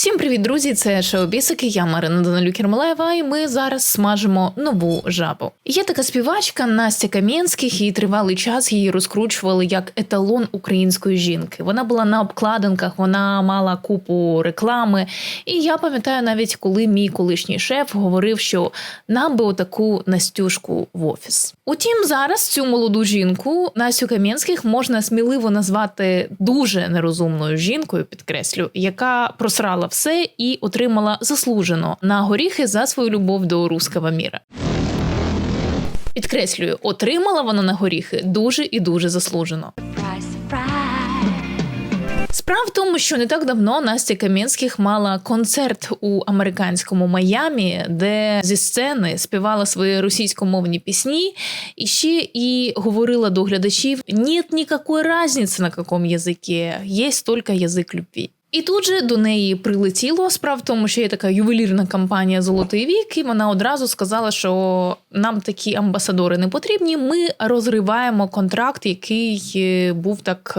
Всім привіт, друзі! Це шоу Бісики, я Марина Данилюк Кермолаєва, і ми зараз смажимо нову жабу. Є така співачка Настя Кам'янських, і тривалий час її розкручували як еталон української жінки. Вона була на обкладинках, вона мала купу реклами. І я пам'ятаю навіть, коли мій колишній шеф говорив, що нам би отаку Настюшку в офіс. Утім, зараз цю молоду жінку Настю Кам'янських можна сміливо назвати дуже нерозумною жінкою, підкреслю, яка просрала все і отримала заслужено на горіхи за свою любов до руского міра. Підкреслюю, отримала вона на горіхи дуже і дуже заслужено. Справа в тому, що не так давно Настя Кам'янських мала концерт у американському Майамі, де зі сцени співала свої російськомовні пісні, і ще і говорила до глядачів: «Нет ніякої різниці, на якому язикі, є тільки язик любві. І тут же до неї прилетіло. Справа в тому, що є така ювелірна компанія Золотий вік, і вона одразу сказала, що нам такі амбасадори не потрібні. Ми розриваємо контракт, який е, був так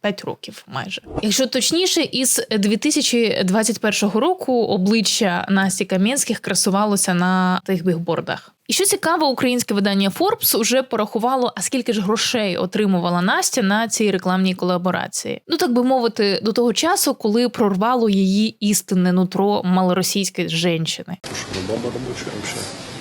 5 років, майже. Якщо точніше, із 2021 року обличчя Насті Кам'янських красувалося на тих бігбордах. І що цікаво, українське видання Forbes уже порахувало, а скільки ж грошей отримувала Настя на цій рекламній колаборації. Ну так би мовити, до того часу, коли прорвало її істинне нутро малоросійської жінки.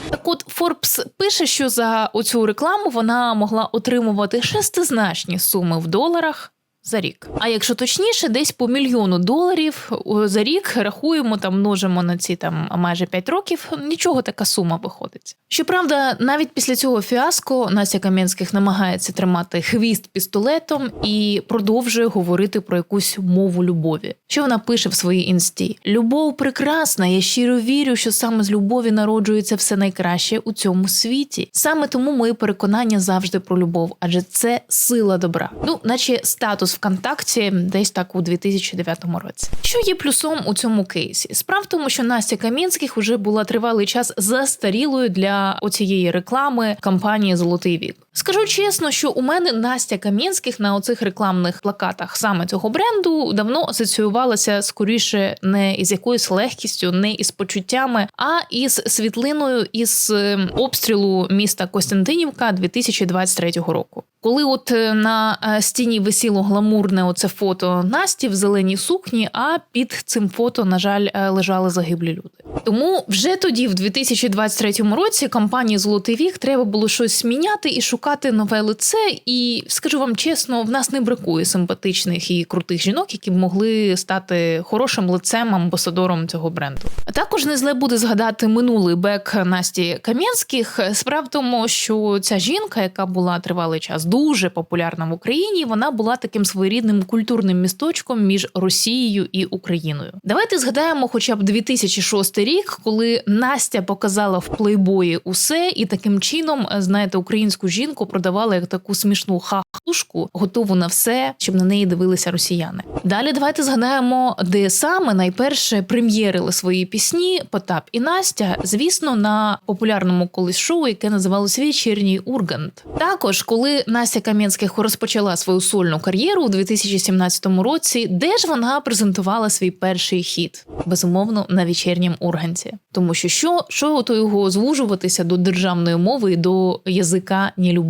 Так от Форбс пише, що за оцю рекламу вона могла отримувати шестизначні суми в доларах. За рік, а якщо точніше, десь по мільйону доларів за рік рахуємо там, множимо на ці там майже 5 років. Нічого така сума виходить. Щоправда, навіть після цього фіаско Настя Кам'янських намагається тримати хвіст пістолетом і продовжує говорити про якусь мову любові. Що вона пише в своїй інсті: Любов прекрасна. Я щиро вірю, що саме з любові народжується все найкраще у цьому світі. Саме тому мої переконання завжди про любов, адже це сила добра. Ну, наче статус ВКонтакті десь так у 2009 році. Що є плюсом у цьому кейсі? Справа в тому, що Настя Камінських уже була тривалий час застарілою для оцієї реклами кампанії Золотий вік. Скажу чесно, що у мене Настя Кам'янських на оцих рекламних плакатах саме цього бренду давно асоціювалася скоріше не із якоюсь легкістю, не із почуттями, а із світлиною із е, обстрілу міста Костянтинівка 2023 року. Коли от е, на е, стіні висіло гламурне оце фото Насті в зеленій сукні, а під цим фото, на жаль, е, лежали загиблі люди. Тому вже тоді, в 2023 році, компанії Золотий вік треба було щось міняти і шукати нове лице. І скажу вам чесно, в нас не бракує симпатичних і крутих жінок, які б могли стати хорошим лицем амбасадором цього бренду. Також не зле буде згадати минулий бек Насті Кам'янських. Справа в тому, що ця жінка, яка була тривалий час дуже популярна в Україні, вона була таким своєрідним культурним місточком між Росією і Україною. Давайте згадаємо, хоча б 2006 рік, коли Настя показала в плейбої усе, і таким чином, знаєте, українську жінку продавали як таку смішну хахушку, готову на все, щоб на неї дивилися росіяни. Далі давайте згадаємо, де саме найперше прем'єрили свої пісні Потап і Настя, звісно, на популярному колись шоу, яке називалося Вечірній Ургант. Також, коли Настя Кам'янських розпочала свою сольну кар'єру у 2017 році, де ж вона презентувала свій перший хіт? Безумовно, на вечірнім Урганті. Тому що що, що то його звужуватися до державної мови і до язика нелюбові.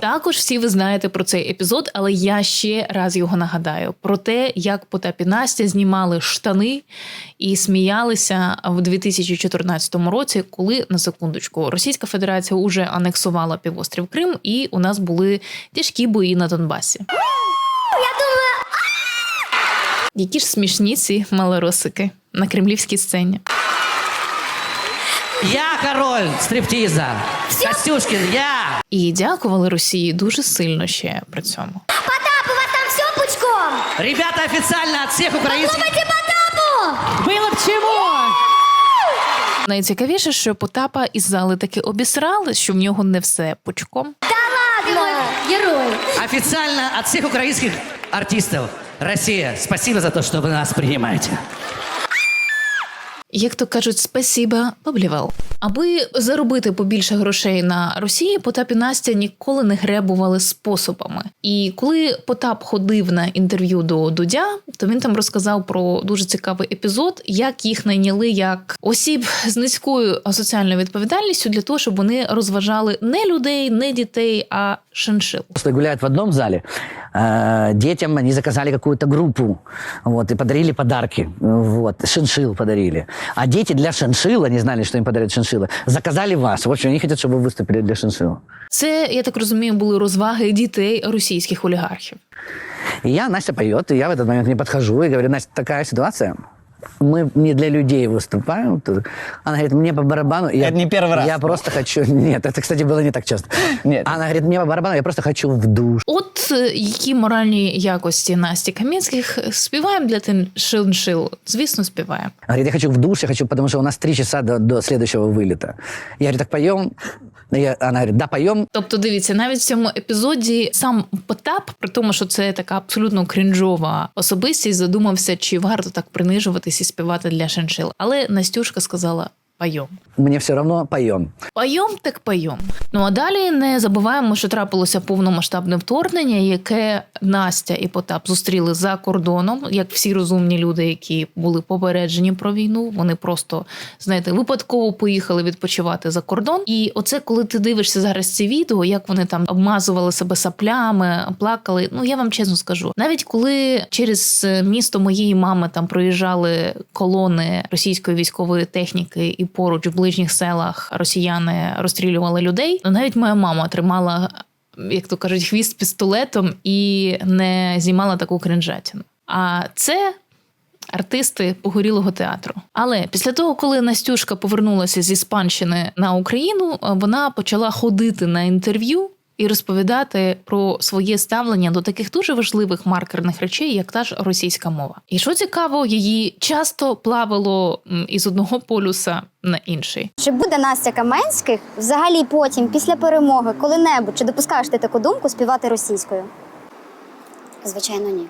Також всі ви знаєте про цей епізод, але я ще раз його нагадаю про те, як Потап і Настя знімали штани і сміялися в 2014 році, коли на секундочку Російська Федерація уже анексувала півострів Крим, і у нас були тяжкі бої на Донбасі. Які ж смішні ці малоросики на кремлівській сцені. Я король стриптиза. Костюшкин, я. І дякували Росії дуже сильно ще при цьому. Потап, у вас там все пучком? Ребята, официально от всех украинских... Думайте Потапу! Было б чего! Найцікавіше, що Потапа із зали таки обісрали, що в нього не все пучком. Ты мой герой. Официально от всех украинских артистов. Россия, спасибо за то, что вы нас принимаете. як то кажуть, спасіба Поблівел. Аби заробити побільше грошей на Росії, Потап і Настя ніколи не гребували способами. І коли Потап ходив на інтерв'ю до Дудя, то він там розказав про дуже цікавий епізод, як їх найняли як осіб з низькою соціальною відповідальністю для того, щоб вони розважали не людей, не дітей, а шиншил. Просто гуляют в одном зале. э, Детям они заказали какую-то группу вот, и подарили подарки. Вот, шиншил подарили. А дети для шиншила, они знали, что им подарят шиншилы, заказали вас. В общем, они хотят, чтобы вы выступили для шиншила. Це я так розумію, були розваги дітей російських олігархів. И я, Настя поет, и я в этот момент не подхожу и говорю, Настя, такая ситуация. Мы не для людей выступаем. Тут. Она говорит, мне по барабану. Я, Это не первый раз. Я просто хочу... Нет, это, кстати, было не так часто. Нет. Она говорит, мне по барабану, я просто хочу в душ. От е, які моральні якості Насті Кам'янських співаємо для тим шиншил? Звісно, співаємо. Говорит, я хочу в душ, я хочу, потому что у нас три часа до, до следующего вылета. Я говорю, так поем? Я, она говорит, да, поем. Тобто, дивіться, навіть в цьому епізоді сам Потап, при тому, що це така абсолютно крінжова особистість, задумався, чи варто так принижуватись і співати для шиншил. Але Настюшка сказала. Пайом. Мне все равно, поем. Пайом так пайом. Ну а далі не забуваємо, що трапилося повномасштабне вторгнення, яке Настя і Потап зустріли за кордоном, як всі розумні люди, які були попереджені про війну. Вони просто знаєте, випадково поїхали відпочивати за кордон. І оце, коли ти дивишся зараз ці відео, як вони там обмазували себе саплями, плакали. Ну я вам чесно скажу, навіть коли через місто моєї мами там проїжджали колони російської військової техніки, і поруч в ближніх селах росіяни розстрілювали людей. Навіть моя мама тримала, як то кажуть, хвіст пістолетом і не знімала таку кринжатину. А це. Артисти погорілого театру. Але після того, коли Настюшка повернулася з Іспанщини на Україну, вона почала ходити на інтерв'ю і розповідати про своє ставлення до таких дуже важливих маркерних речей, як та ж російська мова. І що цікаво, її часто плавило із одного полюса на інший. Чи буде Настя Каменських взагалі потім, після перемоги, коли-небудь, чи допускаєш ти таку думку співати російською? Звичайно, ні.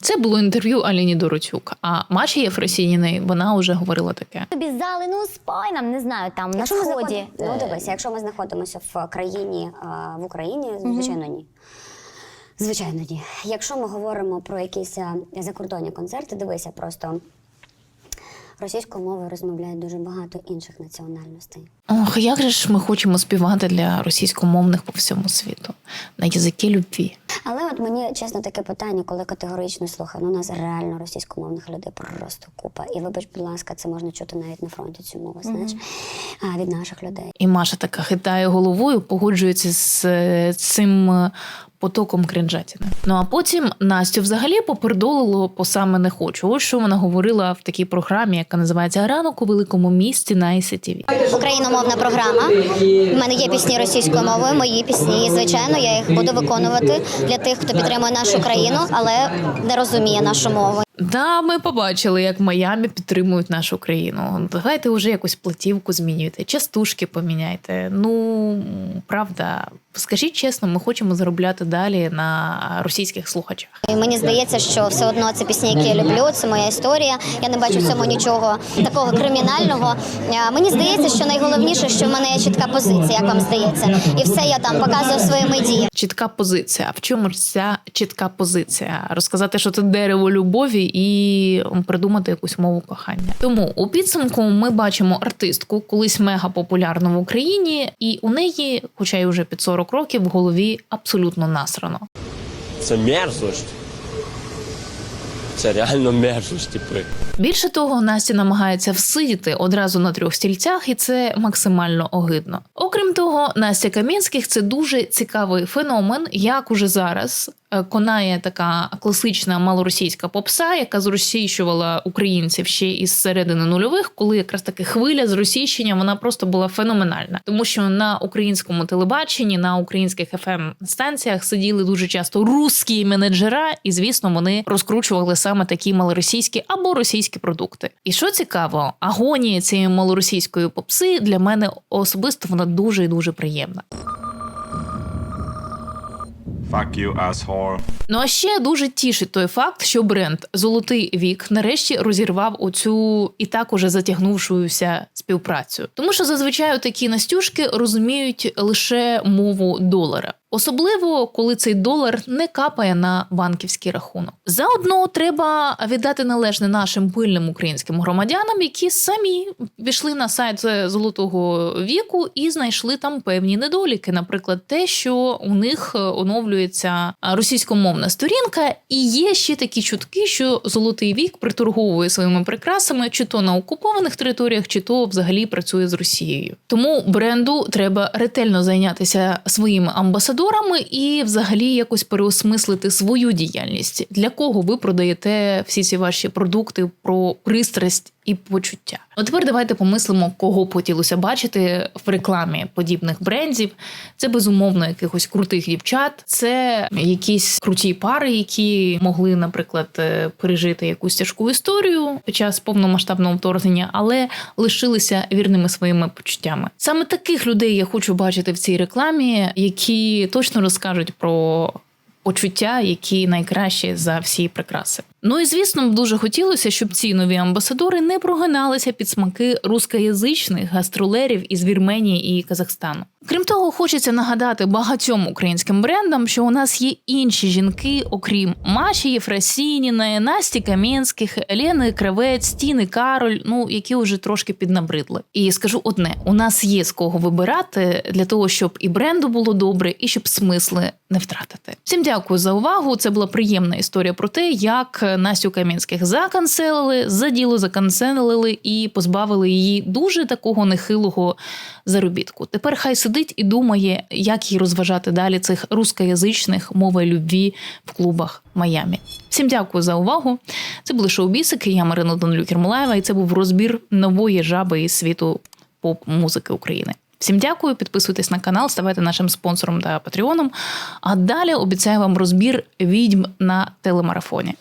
Це було інтерв'ю Аліні Дороцюк. А Маші Єфросініної вона вже говорила таке. Тобі зали, ну спой нам, не знаю, там на Якщо сході. Ми ну дивися, якщо ми знаходимося в країні в Україні, звичайно, ні. Звичайно, ні. Якщо ми говоримо про якісь закордонні концерти, дивися, просто російською мовою розмовляють дуже багато інших національностей. Ох, як же ж ми хочемо співати для російськомовних по всьому світу на язикі любві. Але от мені чесно таке питання, коли категорично слухаю, ну у нас реально російськомовних людей просто купа. І вибач, будь ласка, це можна чути навіть на фронті цю мову, знаєш, а, від наших людей. І Маша така хитає головою, погоджується з е, цим е, потоком кринжатіни. Ну а потім Настю взагалі попердолило по саме не хочу. Ось що вона говорила в такій програмі, яка називається Ранок у великому місті на ICTV. Україномовна програма. У мене є пісні російською мовою, мої пісні. Звичайно, я їх буду виконувати для тих, хто підтримує нашу країну, але не розуміє нашу мову. Да, ми побачили, як в Майамі підтримують нашу країну. Давайте вже якусь платівку змінюйте, частушки поміняйте. Ну правда, скажіть чесно, ми хочемо заробляти далі на російських слухачах. І мені здається, що все одно це пісні, які я люблю, це моя історія. Я не бачу в цьому нічого такого кримінального. Мені здається, що найголовніше, що в мене є чітка позиція, як вам здається, і все я там показую своїми діями. Чітка позиція. А в чому ж ця чітка позиція? Розказати, що це дерево любові, і придумати якусь мову кохання. Тому у підсумку ми бачимо артистку, колись мега популярну в Україні, і у неї, хоча й вже під 40 років, в голові абсолютно насрано. Це мерзость. Це реально мерзость, типи. Більше того, Настя намагається всидіти одразу на трьох стільцях, і це максимально огидно. Окрім того, Настя Кам'янських це дуже цікавий феномен, як уже зараз конає така класична малоросійська попса, яка зросійщувала українців ще із середини нульових, коли якраз таки хвиля зросійщення вона просто була феноменальна, тому що на українському телебаченні, на українських fm станціях сиділи дуже часто русські менеджера, і звісно, вони розкручували саме такі малоросійські або російські продукти. І що цікаво, агонія цієї малоросійської попси для мене особисто вона дуже і дуже приємна. Fuck you, asshole. Ну а ще дуже тішить той факт, що бренд Золотий вік нарешті розірвав оцю і так уже затягнувшуюся співпрацю. Тому що зазвичай такі настюшки розуміють лише мову долара. Особливо коли цей долар не капає на банківський рахунок. Заодно треба віддати належне нашим пильним українським громадянам, які самі пішли на сайт золотого віку і знайшли там певні недоліки. Наприклад, те, що у них оновлюється російськомовна сторінка, і є ще такі чутки, що золотий вік приторговує своїми прикрасами, чи то на окупованих територіях, чи то взагалі працює з Росією. Тому бренду треба ретельно зайнятися своїми амбасадорами і взагалі якось переосмислити свою діяльність. Для кого ви продаєте всі ці ваші продукти про пристрасть і почуття? Ну тепер давайте помислимо, кого б хотілося бачити в рекламі подібних брендів. Це безумовно якихось крутих дівчат, це якісь круті пари, які могли, наприклад, е, пережити якусь тяжку історію під час повномасштабного вторгнення, але лишилися вірними своїми почуттями. Саме таких людей я хочу бачити в цій рекламі, які точно розкажуть про почуття, які найкращі за всі прикраси. Ну і звісно, дуже хотілося, щоб ці нові амбасадори не прогиналися під смаки рускоязичних гастролерів із Вірменії і Казахстану. Крім того, хочеться нагадати багатьом українським брендам, що у нас є інші жінки, окрім Маші Єфросініної, Насті Кам'янських, Лени Кравець, Тіни Кароль, ну які вже трошки піднабридли. І скажу одне: у нас є з кого вибирати для того, щоб і бренду було добре, і щоб смисли не втратити. Всім дякую за увагу. Це була приємна історія про те, як Настю Кам'янських заканцелили, за діло заканцелили і позбавили її дуже такого нехилого заробітку. Тепер хай сидить і думає, як їй розважати далі цих рускоязичних мови любві в клубах Майамі. Всім дякую за увагу. Це були шоу-бісики. Я Марина Донлюк Ермолаєва, і це був розбір нової жаби із світу поп-музики України. Всім дякую, підписуйтесь на канал, ставайте нашим спонсором та патреоном. А далі обіцяю вам розбір відьм на телемарафоні.